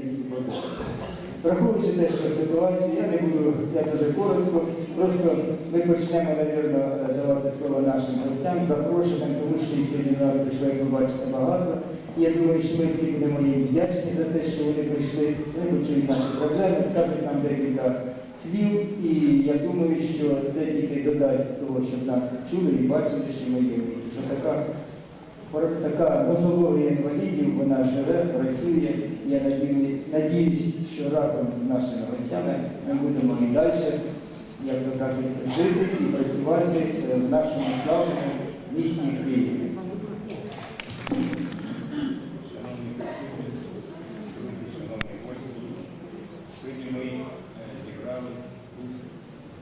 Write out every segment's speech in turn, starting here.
місті Базар. Враховуючи те, що ситуацію, я не буду, я дуже коротко, просто ми почнемо, мабуть, давати слово нашим гостям, запрошеним, тому що сьогодні нас прийшло, як ви бачите, багато. Я думаю, що ми всі будемо їм вдячні за те, що вони прийшли, вони почують наші проблеми, скажуть нам декілька слів, і я думаю, що це тільки додасть того, щоб нас чули і бачили, що ми є в місті, що така така нозологія інвалідів, вона живе, працює. Я надію- надіюсь, що разом з нашими гостями ми будемо і далі, як то кажуть, жити і працювати е, в нашому славному місті Києві. Шановні присутні, друзі, шановні гості, сьогодні ми е, зібрали тут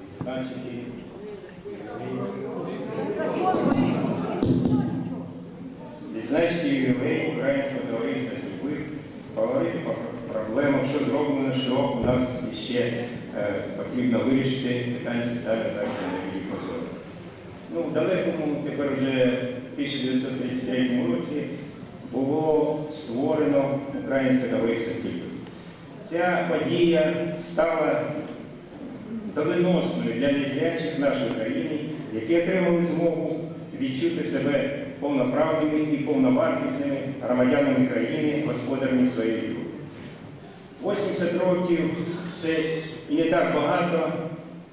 відзначити ювілей. Відзначити ювілей Українського товариства сліпих, поговорити про проблему, що зроблено, що у нас ще е, потрібно вирішити питання соціальної захисту інвалідів позору. Ну, в далекому тепер вже 1933 році було створено Українське товариство сліпих. Ця подія стала доленосною для незрячих в нашій країні, які отримали змогу відчути себе повноправними і повновартісними громадянами країни, господарями своєї групи. 80 років це і не так багато,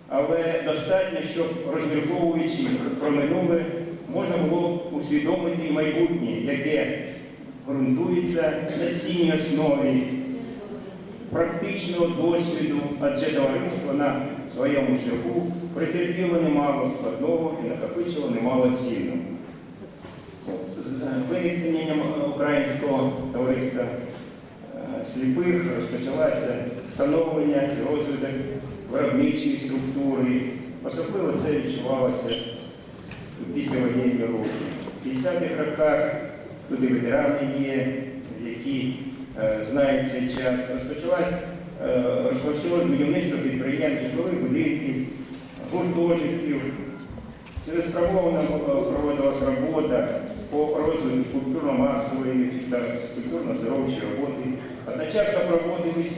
але достатньо, щоб розмірковуючи про минуле, можна було усвідомити майбутнє, яке ґрунтується на цінній основі практичного досвіду, адже товариство на своєму шляху претерпіло немало складного і накопичило немало цінного. З е, виникненням українського товариства е, сліпих розпочалося становлення і розвиток виробничої структури. Особливо це відчувалося у післявоєнні роки. В 50-х роках тут і ветерани є, які е, знають цей час. Розпочалось, е, розпочалось будівництво підприємств, житлових будинків, гуртожитків. Цілеспрямовано е, проводилась робота по розвитку культурно-масової та культурно-здоровчої роботи. Одночасно проводились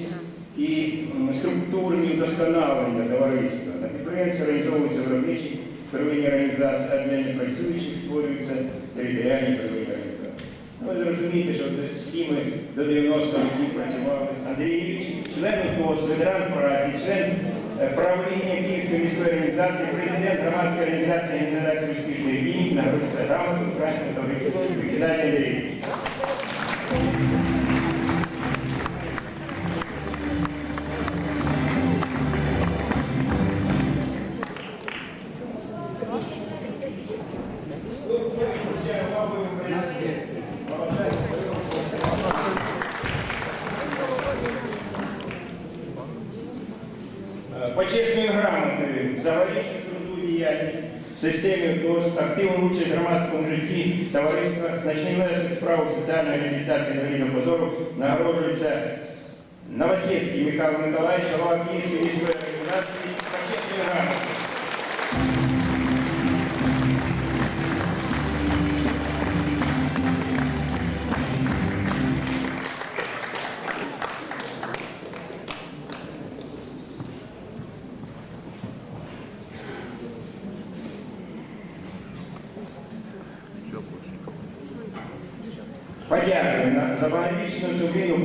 і структурні вдосконалення товариства. На підприємстві організовуються виробничі первинні організації, а для непрацюючих створюються територіальні первинні організації. Ну, ви зрозумієте, що всі ми до 90 років працювали. Андрій Ілліч, член УКОС, ветеран праці, член е, правління Київської міської організації, президент громадської організації організації успішної дії, нагородиться грамотою українського товариства Геннадій Андрійович. Системі ДОС, активну участь в громадському житті товариства, значний внесок справу соціальної реабілітації інвалідів позору нагороджується Новосельський Михайло Миколаївич, голова Київської міської організації почесною грамотою.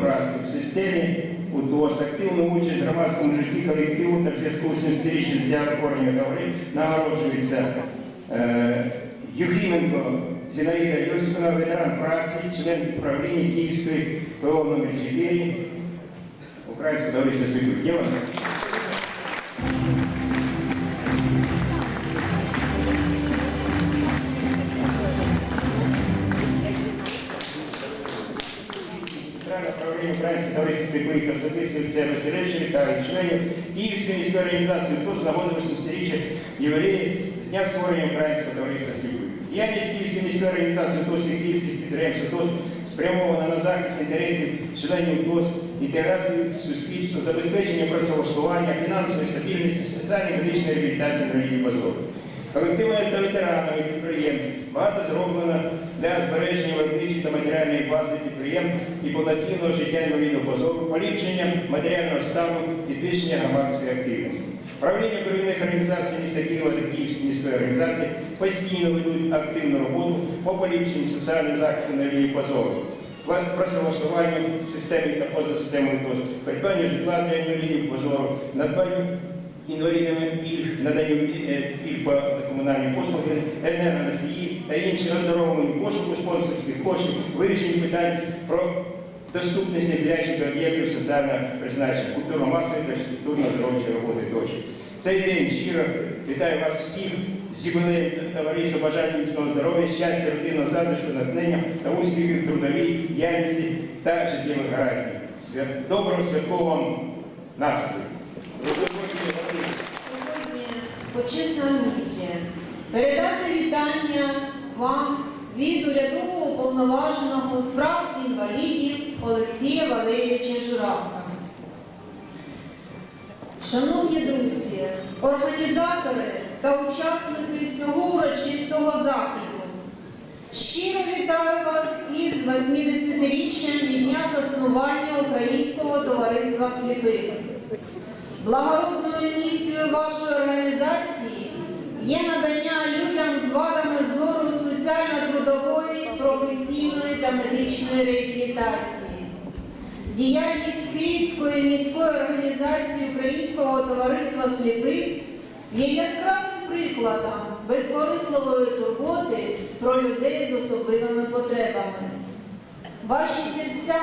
Працю в системі УТОС, активну участь в громадському житті колективу та в зв'язку з 70 взятих органів гаври нагороджується е, Юхименко Зінаїда Йосипівна, ветеран праці, член управління Київської ПО номер 4 Українського товариства світу. Є? Правління Українського товариства сліпих та особисто від себе членів Київської міської організації ТОС нагоди 80-річчя євреїв з дня створення Українського товариства сліпих. Діяльність Київської міської організації ТОС і Київських підприємств ТОС спрямована на захист інтересів членів ТОС, інтеграцію суспільства, забезпечення працевлаштування, фінансової стабільності, соціальної медичної реабілітації інвалідів позору. Колективами та ветеранами підприємств. Багато зроблено для збереження виробничої та матеріальної бази підприємств і повноцінного життя інвалідів позору, поліпшення матеріального стану, підвищення громадської активності. Правління первинних організацій міста Києва та Київської міської організації постійно ведуть активну роботу по поліпшенню соціального захисту інвалідів позору працевлаштування в системі та поза системою придбання житла для інвалідів позору, надбанню інвалідами пільг, наданню е, пільг по комунальні послуги, енергоносії та інші оздоровлені пошуку спонсорських коштів, вирішення питань про доступність незрячих об'єктів соціального призначення, культурно-масової та культурно-здоровчої роботи тощо. Цей день щиро вітаю вас всіх з юбилеєм товариства бажання міцного здоров'я, щастя, родинного затишку, натхнення та успіхів трудовій діяльності та життєвих гарантій. Доброго святкового настрою! Почесна місія. Передати вітання вам від урядового уповноваженого з прав інвалідів Олексія Валерійовича Журавка. Шановні друзі, організатори та учасники цього урочистого заходу, щиро вітаю вас із 80-річчям від дня заснування Українського товариства сліпих. Благородною місією вашої організації є надання людям з вадами зору соціально-трудової, професійної та медичної реабілітації. Діяльність Київської міської організації Українського товариства сліпих є яскравим прикладом безкорисливої турботи про людей з особливими потребами. Ваші серця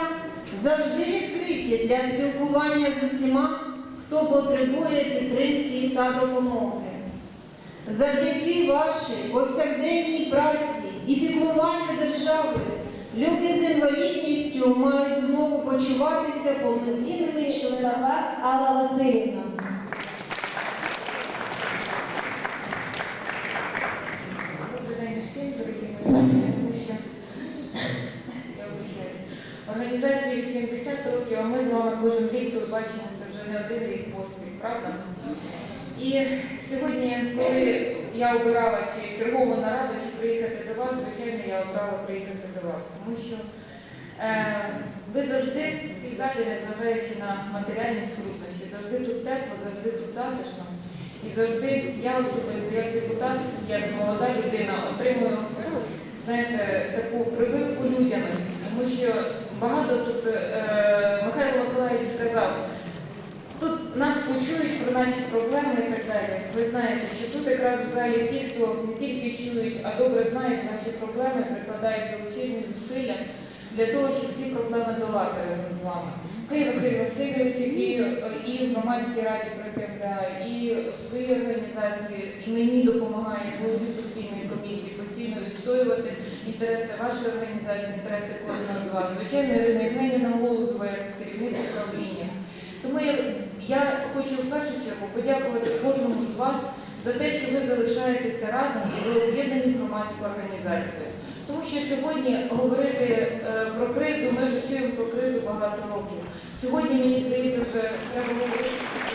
завжди відкриті для спілкування з усіма, хто потребує підтримки та допомоги. Завдяки вашій повсякденній праці і піклуванню держави люди з інвалідністю мають змогу почуватися повноцінними членами. Алла Васильівна. Добрий день всім, дорогі мої тому що я вибачаюсь. Організації 80 років, а ми з вами кожен рік тут бачимося вже не один рік поспіль, правда? І сьогодні, коли я обирала чи чергову нараду, чи приїхати до вас, звичайно, я обрала приїхати до вас, тому що е, ви завжди в цій залі, незважаючи на матеріальні скрутнощі, завжди тут тепло, завжди тут затишно. І завжди я особисто, як депутат, як молода людина, отримую знаєте, таку прививку людяності, тому що багато тут е, Михайло Миколаївич сказав, нас почують про наші проблеми і так далі. Ви знаєте, що тут якраз в залі ті, хто не тільки чують, а добре знають наші проблеми, прикладають величезні зусилля для того, щоб ці проблеми долати разом з вами. Це і Василь Васильович, е, і в громадській раді прикривляє, і в своїй організації, і мені допомагає голові постійної комісії постійно відстоювати інтереси вашої організації, інтереси кожного з вас. Звичайно, Ірина Євгенівна Голубова, керівник управління. Тому я, я хочу в першу чергу подякувати кожному з вас за те, що ви залишаєтеся разом і ви об'єднані в громадську організацію. Тому що сьогодні говорити е, про кризу, ми вже чуємо про кризу багато років. Сьогодні, мені здається, вже треба говорити.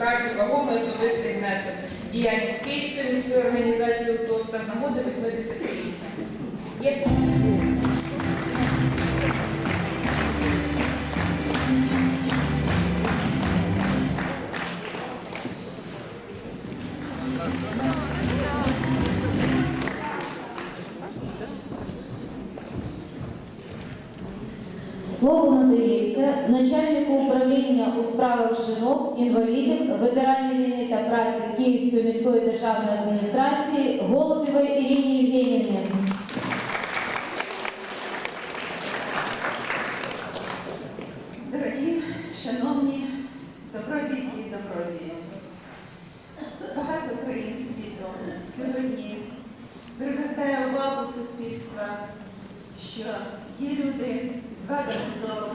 добросовісну працю, вагомий особистий внесок, діяльність Київської міської організації УТОС та з нагоди 80-річчя. Є Слово надається начальнику у справах жінок, інвалідів, ветеранів війни та праці Київської міської державної адміністрації Голубєвої Ірині Євгенівні. Дорогі, шановні добродійки і добродії, багато країн світу сьогодні привертає увагу суспільства, що є люди з вадами зору,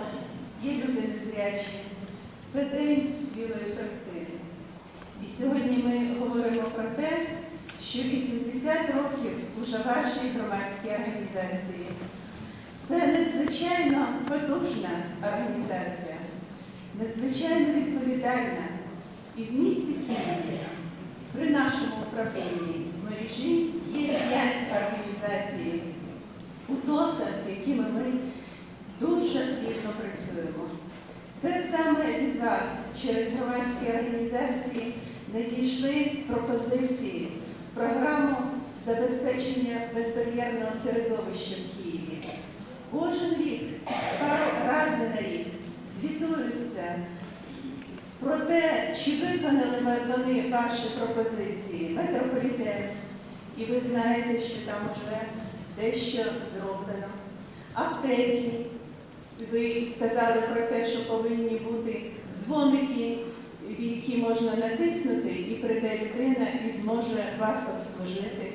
є люди незрячі. Це день білої простини. І сьогодні ми говоримо про те, що 80 років уже вашій громадській організації. Це надзвичайно потужна організація, надзвичайно відповідальна. І в місті Києві при нашому управлінні мережі є п'ять організацій УТОСа, з якими ми дуже плідно працюємо. Це саме від вас через громадські організації надійшли пропозиції програму забезпечення безбар'єрного середовища в Києві. Кожен рік, пару разів на рік звітуються про те, чи виконали вони ваші пропозиції, метрополітен. І ви знаєте, що там вже дещо зроблено. Аптеки. Ви сказали про те, що повинні бути дзвоники, в які можна натиснути, і прийде людина і зможе вас обслужити.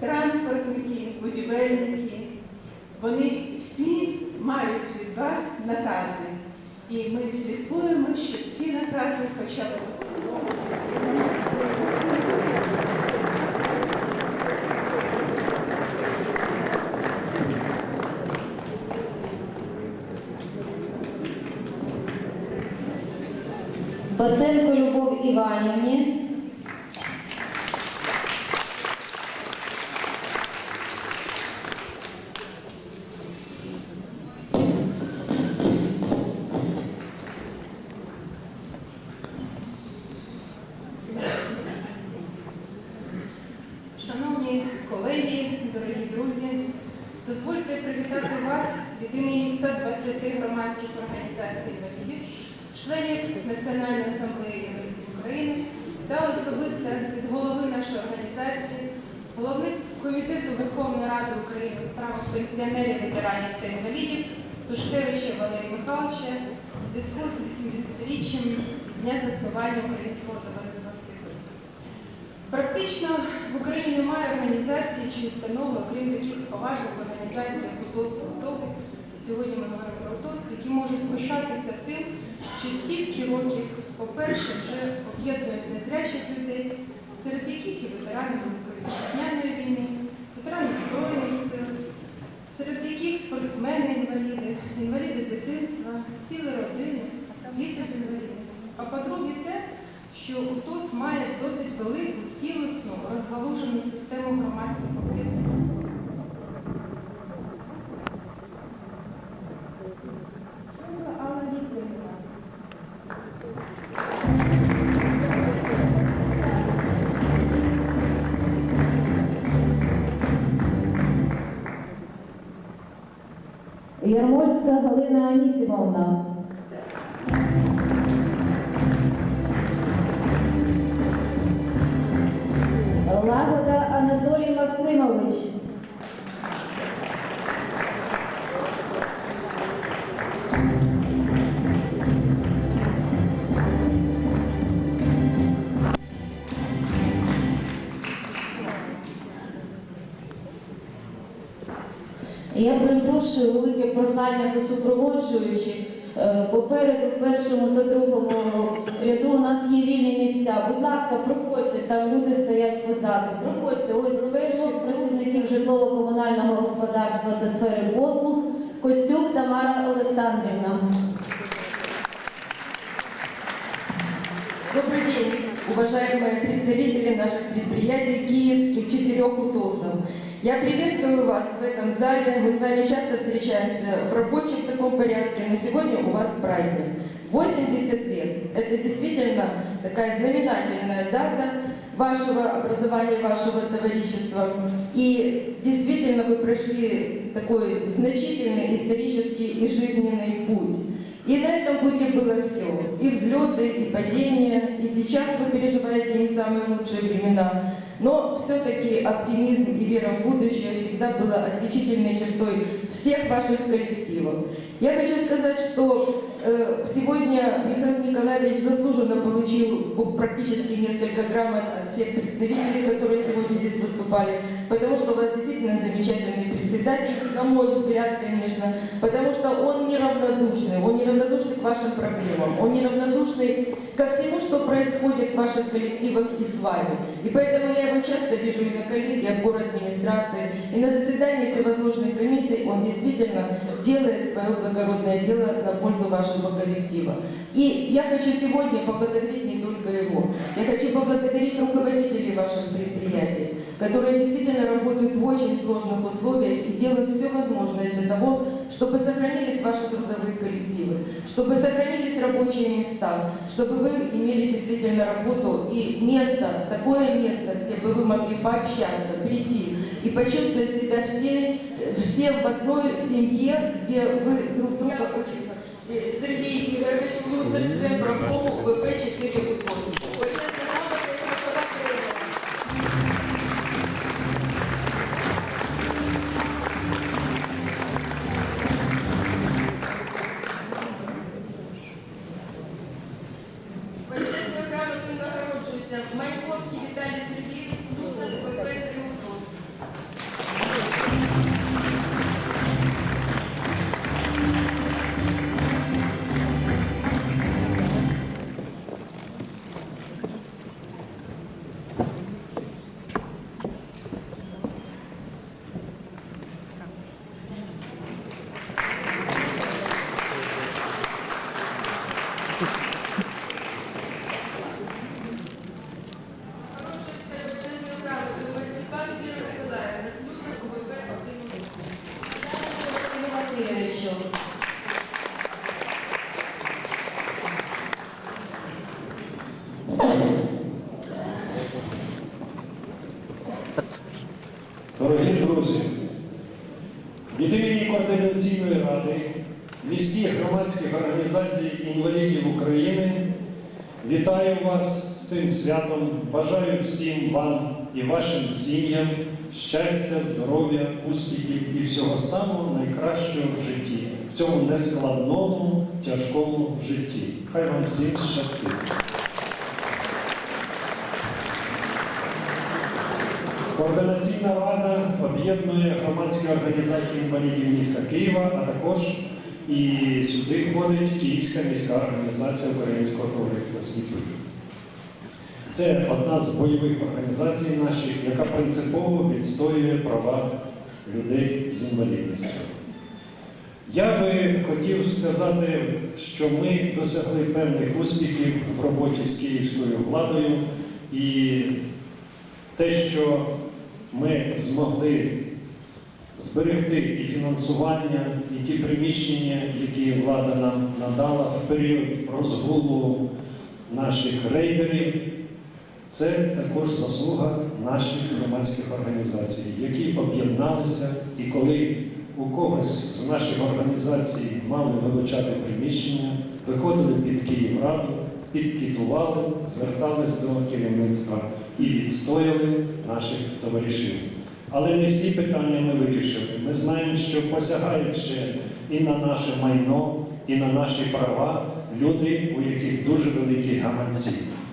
Транспортники, будівельники, вони всі мають від вас накази. І ми слідкуємо, щоб ці накази хоча б розповідали. Іванівні. Шановні колеги, дорогі друзі, дозвольте привітати вас від імені 120 громадських організацій членів Національної асамблеї та особисто від голови нашої організації, голови Комітету Верховної Ради України у справах пенсіонерів, ветеранів та інвалідів Сушкевича Валерія Михайловича у зв'язку з 80-річчям Дня заснування Українського товариства світу. Практично в Україні немає організації чи установи, окрім таких поважних організацій, і УТОПи. Сьогодні ми говоримо про УТОС, які можуть пишатися тим, що стільки років, по-перше, вже об'єднують незрячих людей, серед яких і ветерани Великої Вітчизняної війни, ветерани Збройних сил, серед яких спортсмени-інваліди, інваліди дитинства, цілі родини, діти з інвалідністю. А по-друге, те, що УТОС має досить велику, цілісну, розгалужену систему громадських об'єднань. Ярмольська Галина Анісімовна. велике прохання до супроводжуючих. Е, Попереду, в першому та другому ряду у нас є вільні місця. Будь ласка, проходьте, там люди стоять позаду. Проходьте, ось перших працівників житлово-комунального господарства та сфери послуг Костюк Тамара Олександрівна. Добрый день, уважаемые представители наших предприятий киевских четырех УТОСов. Я приветствую вас в этом зале. Мы с вами часто встречаемся в рабочем таком порядке, но сегодня у вас праздник. 80 лет. Это действительно такая знаменательная дата вашего образования, вашего товарищества. И действительно вы прошли такой значительный исторический и жизненный путь. И на этом пути было все. И взлеты, и падения. И сейчас вы переживаете не самые лучшие времена. Но все-таки оптимизм и вера в будущее всегда была отличительной чертой всех ваших коллективов. Я хочу сказать, что сегодня Михаил Николаевич заслуженно получил практически несколько грамот от всех представителей, которые сегодня здесь выступали, потому что у вас действительно замечательный председатель, на мой взгляд, конечно, потому что он неравнодушный, он неравнодушный к вашим проблемам, он неравнодушный ко всему, что происходит в ваших коллективах и с вами. И поэтому я его часто вижу и на коллегиях, в администрации, и на заседании всевозможных комиссий он действительно делает свое благородное дело на пользу вашего коллектива. И я хочу сегодня поблагодарить не только его, я хочу поблагодарить руководителей ваших предприятий, которые действительно работают в очень сложных условиях и делают все возможное для того, чтобы сохранились ваши трудовые коллективы, чтобы сохранились рабочие места, чтобы вы имели действительно работу и место, такое место, где бы вы могли пообщаться, прийти и почувствовать себя все, все в одной семье, где вы друг друга очень Сергей Игоревич Слюсарь, член ВП-4 УТОС. Почесна Святом. Бажаю всім вам і вашим сім'ям щастя, здоров'я, успіхів і всього самого найкращого в житті, в цьому нескладному, тяжкому житті. Хай вам всім щастить. Координаційна рада об'єднує громадські організації інвалідів міста Києва, а також і сюди входить Київська міська організація Українського товариства світу. Це одна з бойових організацій наших, яка принципово відстоює права людей з інвалідністю. Я би хотів сказати, що ми досягли певних успіхів в роботі з київською владою і те, що ми змогли зберегти і фінансування, і ті приміщення, які влада нам надала в період розгулу наших рейдерів, це також заслуга наших громадських організацій, які об'єдналися, і коли у когось з наших організацій мали вилучати приміщення, виходили під Київраду, підкітували, звертались до керівництва і відстояли наших товаришів. Але не всі питання ми вирішили. Ми знаємо, що посягаючи і на наше майно, і на наші права, люди, у яких дуже великі гаманці.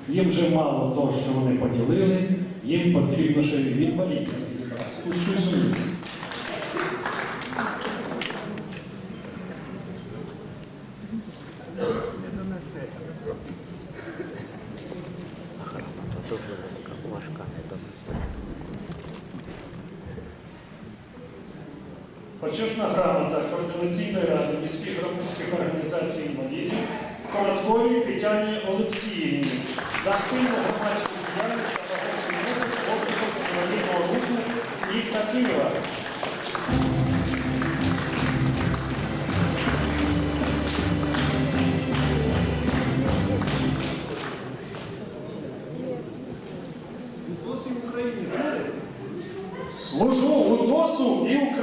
Їм вже мало того, що вони поділили, їм потрібно ще й від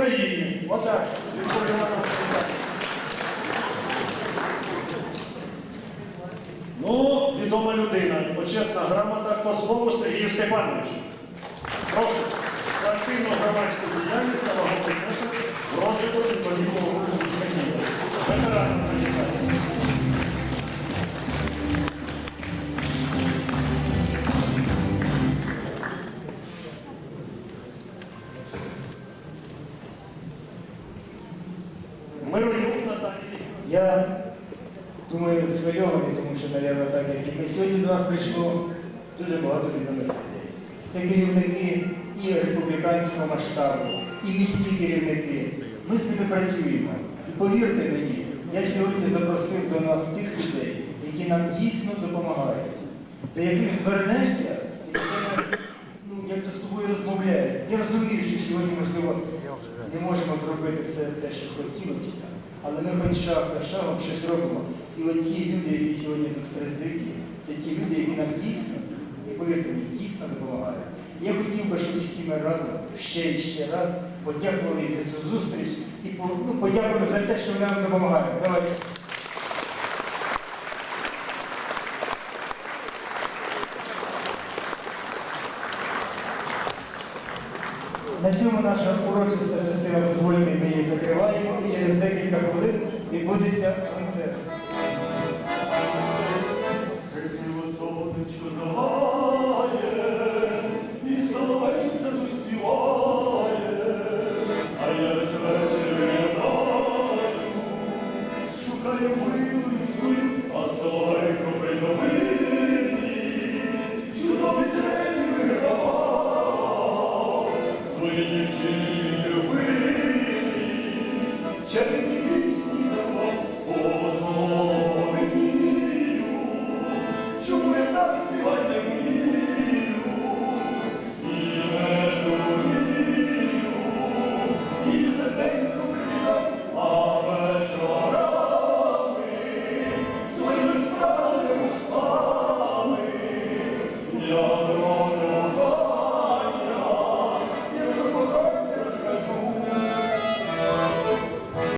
Україні. Отак. відповіла на. Ну, відома людина, почесна грамота Козлову Сергію Степановичу. Я думаю, схвильований, тому що, мабуть, так як і ми сьогодні до нас прийшло дуже багато відомих людей. Це керівники і республіканського масштабу, і міські керівники. Ми з ними працюємо. І повірте мені, я сьогодні запросив до нас тих людей, які нам дійсно допомагають, до яких звернешся, і вони, ну, як то з тобою розмовляють. Я розумію, що сьогодні, можливо, не можемо зробити все те, що хотілося, але ми хоч шаг за шагом щось робимо. І оці люди, які сьогодні тут президії, це ті люди, які нам дійсно, і повірте мені, дійсно допомагають. Я хотів би, щоб всі ми разом ще і ще раз подякували їм за цю зустріч і ну, подякували за те, що вони нам допомагають. Давайте. На цьому наша урочиста частина дозвольте, ми її закриваємо і через декілька хвилин відбудеться концерт.